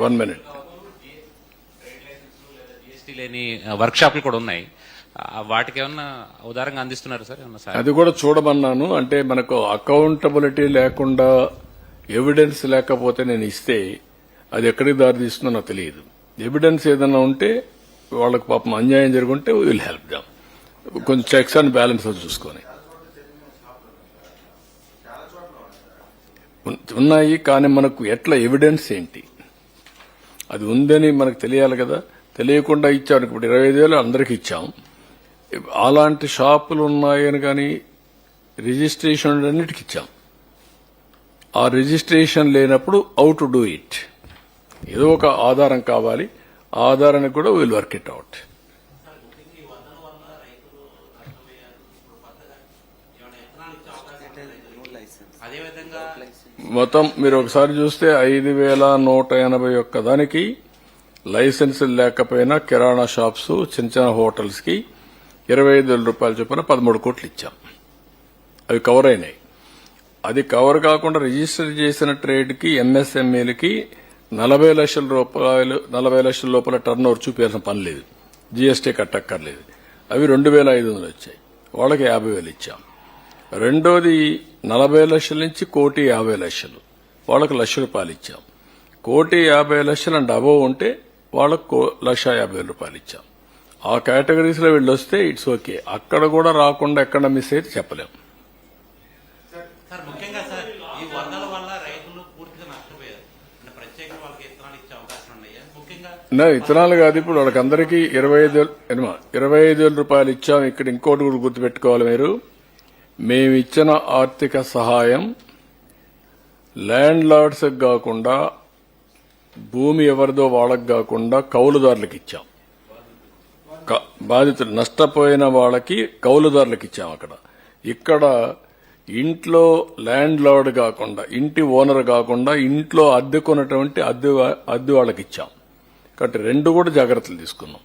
One minute GST లేని work షాపులు కూడా ఉన్నాయి వాటికి ఏమన్నా ఉదారంగా అందిస్తున్నారు సార్? అది కూడా చూడమన్నాను. అంటే మనకు అకౌంటబిలిటీ లేకుండా ఎవిడెన్స్ లేకపోతే నేను ఇస్తే అది ఎక్కడికి దారి తీస్తుందో నాకు తెలియదు. ఎవిడెన్స్ ఏదైనా ఉంటే వాళ్ళకి పాపం అన్యాయం జరుగుంటే విల్ హెల్ప్ దాం కొంచెం చెక్స్ అండ్ బ్యాలెన్స్ చూసుకొని. ఉన్- ఉన్నాయి కానీ మనకు ఎట్లా ఎవిడెన్స్ ఏంటి? అది ఉందని మనకు తెలియాలి కదా తెలియకుండా ఇచ్చాం ఇప్పుడు ఇరవై ఐదు వేలు అందరికి ఇచ్చాం అలాంటి షాపులు ఉన్నాయని కానీ రిజిస్ట్రేషన్ అన్నిటికి ఇచ్చాం ఆ రిజిస్ట్రేషన్ లేనప్పుడు హౌ టు డూ ఇట్ ఏదో ఒక ఆధారం కావాలి ఆధారానికి కూడా విల్ వర్క్ ఇట్ అవుట్ మొత్తం మీరు ఒకసారి చూస్తే ఐదు వేల నూట ఎనభై ఒక్క దానికి లైసెన్స్ లేకపోయినా కిరాణా షాప్స్ చిన్న చిన్న హోటల్స్కి ఇరవై ఐదు వేల రూపాయల చొప్పున పదమూడు కోట్లు ఇచ్చాం. అవి కవర్ అయినాయి. అది కవర్ కాకుండా రిజిస్టర్ చేసిన ట్రేడ్కి ఎంఎస్ఎంఈలకి నలభై లక్షల రూపాయలు నలభై లక్షల లోపల టర్న్ ఓవర్ చూపించాల్సిన పని లేదు. జీఎస్టీ కట్టక్కర్లేదు. అవి రెండు వేల ఐదు వందలు వచ్చాయి. వాళ్ళకి యాభై వేలు ఇచ్చాం. రెండోది నలభై లక్షల నుంచి కోటి యాభై లక్షలు. వాళ్ళకు లక్ష రూపాయలు ఇచ్చాం. కోటి యాభై లక్షలు అండ్ అబవ్ ఉంటే వాళ్ళకు లక్ష యాభై వేల రూపాయలు ఇచ్చాం. ఆ కేటగిరీస్లో వీళ్ళు వస్తే ఇట్స్ ఓకే. అక్కడ కూడా రాకుండా ఎక్కడ మిస్ అయితే చెప్పలేం. విత్తనాలు కాదు ఇప్పుడు వాళ్ళకందరికీ ఇరవై ఐదు ఇరవై ఐదు వేల రూపాయలు ఇచ్చాం. ఇక్కడ ఇంకోటి కూడా గుర్తుపెట్టుకోవాలి మీరు. మేమిచ్చిన ఆర్థిక సహాయం ల్యాండ్ లార్డ్స్కి కాకుండా భూమి ఎవరిదో వాళ్ళకి కాకుండా కౌలుదారులకు ఇచ్చాం. బాధితులు నష్టపోయిన వాళ్ళకి కౌలుదారులకు ఇచ్చాం అక్కడ. ఇక్కడ ఇంట్లో ల్యాండ్ లార్డ్ కాకుండా ఇంటి ఓనర్ కాకుండా ఇంట్లో అద్దెకున్నటువంటి అద్దె వా- అద్దె వాళ్ళకి ఇచ్చాం. కాబట్టి రెండు కూడా జాగ్రత్తలు తీసుకున్నాం.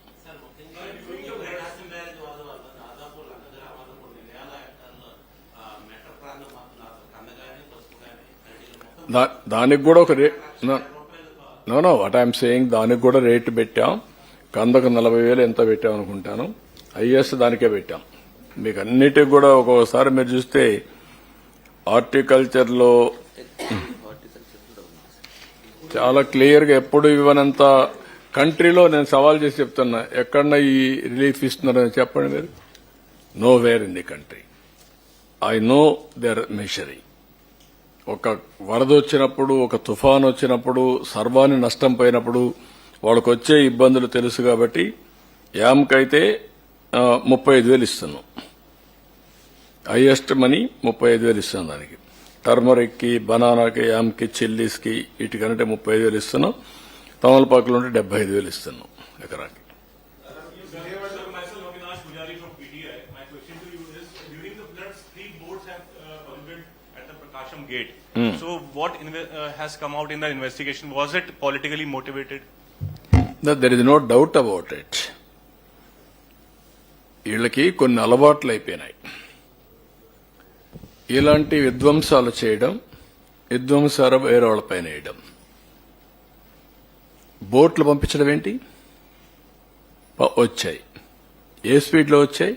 దానికి కూడా ఒక rate no no what I'm saying దానికి కూడా రేటు పెట్టాం. కందకు నలభై వేలు ఎంత పెట్టాం అనుకుంటాను. ఐఎస్ దానికే పెట్టాం. మీకు అన్నిటికి కూడా ఒక్కొక్కసారి మీరు చూస్తే హార్టికల్చర్లో చాలా క్లియర్గా ఎప్పుడు ఇవ్వనంత కంట్రీలో నేను సవాల్ చేసి చెప్తున్నా. ఎక్కడన్నా ఈ రిలీఫ్ ఇస్తున్నారని చెప్పండి మీరు. Nowhere in the country I know there measuring ఒక వరద వచ్చినప్పుడు ఒక తుఫాన్ వచ్చినప్పుడు సర్వాన్ని నష్టం పోయినప్పుడు వాళ్ళకు వచ్చే ఇబ్బందులు తెలుసు కాబట్టి యామ్కైతే ముప్పై ఐదు వేలు ఇస్తున్నాం. హైయెస్ట్ మనీ ముప్పై ఐదు వేలు ఇస్తున్నాం దానికి. టర్మరిక్కి బనానాకి యామ్కి చిల్లీస్కి వీటికంటే ముప్పై ఐదు వేలు ఇస్తున్నాం. తమలపాకులు ఉంటే డెబ్బై ఐదు వేలు ఇస్తున్నాం ఎకరాకి. During the floods, three boats have uh, the Prakasham gate. So what inve- uh, has come out in the investigation? Was it politically motivated? There is no doubt about it వీళ్ళకి కొన్ని అలవాట్లు అయిపోయినాయి ఇలాంటి విధ్వంసాలు చేయడం విధ్వంసాలు వేరే వాళ్ళపైన వేయడం బోట్లు పంపించడం ఏంటి వచ్చాయి ఏ స్పీడ్లో వచ్చాయి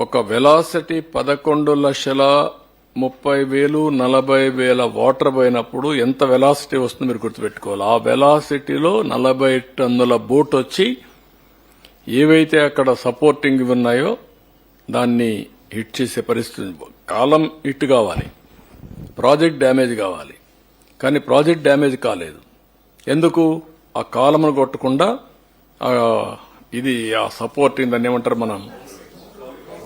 ఒక వెలాసిటీ పదకొండు లక్షల ముప్పై వేలు నలభై వేల వాటర్ పోయినప్పుడు ఎంత వెలాసిటీ వస్తుందో మీరు గుర్తుపెట్టుకోవాలి. ఆ వెలాసిటీలో నలభై టన్నుల బోట్ వచ్చి ఏవైతే అక్కడ సపోర్టింగ్ ఉన్నాయో దాన్ని హిట్ చేసే పరిస్థితి కాలం హిట్ కావాలి. ప్రాజెక్ట్ డ్యామేజ్ కావాలి. కానీ ప్రాజెక్ట్ డ్యామేజ్ కాలేదు. ఎందుకు? ఆ కాలమును కొట్టకుండా ఇది ఆ సపోర్టింగ్ దాన్ని ఏమంటారు మనం?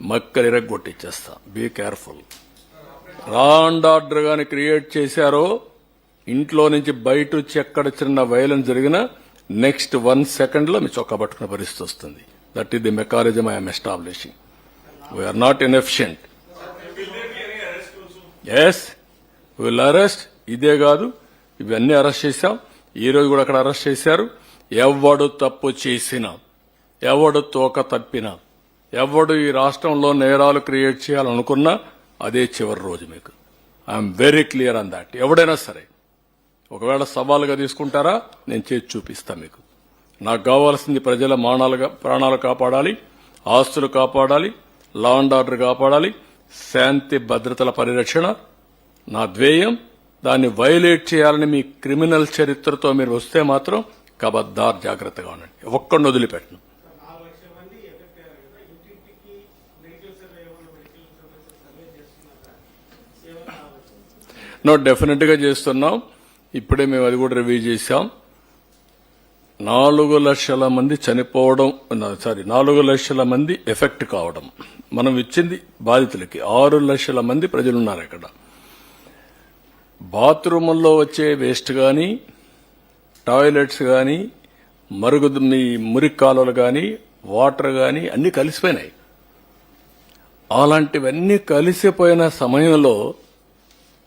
మక్కలు ఇరగొట్టిచ్చేస్తా. బీ కేర్ఫుల్ రాండ్ ఆర్డర్ గాని క్రియేట్ చేశారో ఇంట్లో నుంచి బయట వచ్చి ఎక్కడ చిన్న వైలెన్స్ జరిగినా నెక్స్ట్ వన్ సెకండ్లో మీ చొక్కా పట్టుకునే పరిస్థితి వస్తుంది. That is the mechanism I'm establishing we're not inefficient as will arrest ఇదే కాదు ఇవన్నీ అరెస్ట్ చేశాం. ఈ రోజు కూడా అక్కడ అరెస్ట్ చేశారు. ఎవడు తప్పు చేసినా ఎవడు తోక తప్పినా ఎవడు ఈ రాష్ట్రంలో నేరాలు క్రియేట్ చేయాలనుకున్నా అదే చివరి రోజు మీకు. I'm very clear on that. ఎవడైనా సరే ఒకవేళ సవాలుగా తీసుకుంటారా నేను చేసి చూపిస్తా మీకు. నాకు కావాల్సింది ప్రజల మానాలుగా ప్రాణాలు కాపాడాలి ఆస్తులు కాపాడాలి లా అండ్ ఆర్డర్ కాపాడాలి శాంతి భద్రతల పరిరక్షణ. నా ధ్యేయం దాన్ని వైలేట్ చేయాలని మీ క్రిమినల్ చరిత్రతో మీరు వస్తే మాత్రం కబద్దార్ జాగ్రత్తగా ఉండండి. ఒక్కడిని వదిలిపెట్టను. నో డెఫినెట్గా చేస్తున్నాం. ఇప్పుడే మేము అది కూడా రివ్యూ చేశాం. నాలుగు లక్షల మంది చనిపోవడం సారీ నాలుగు లక్షల మంది ఎఫెక్ట్ కావడం. మనం ఇచ్చింది బాధితులకి. ఆరు లక్షల మంది ప్రజలు ఉన్నారు ఇక్కడ. బాత్రూముల్లో వచ్చే వేస్ట్ కానీ టాయిలెట్స్ కానీ మరుగు మీ మురికి కాలువలు కానీ వాటర్ కానీ అన్నీ కలిసిపోయినాయి. అలాంటివన్నీ కలిసిపోయిన సమయంలో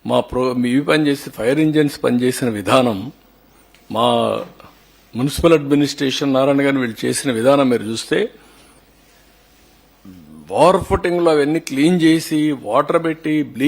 మా ప్రో మీ పనిచేసి ఫైర్ ఇంజిన్స్ పనిచేసిన విధానం మా మున్సిపల్ అడ్మినిస్ట్రేషన్ నారాయణ గారిని వీళ్ళు చేసిన విధానం మీరు చూస్తే వార్ ఫుటింగ్లో అవన్నీ క్లీన్ చేసి వాటర్ పెట్టి బ్లీచ్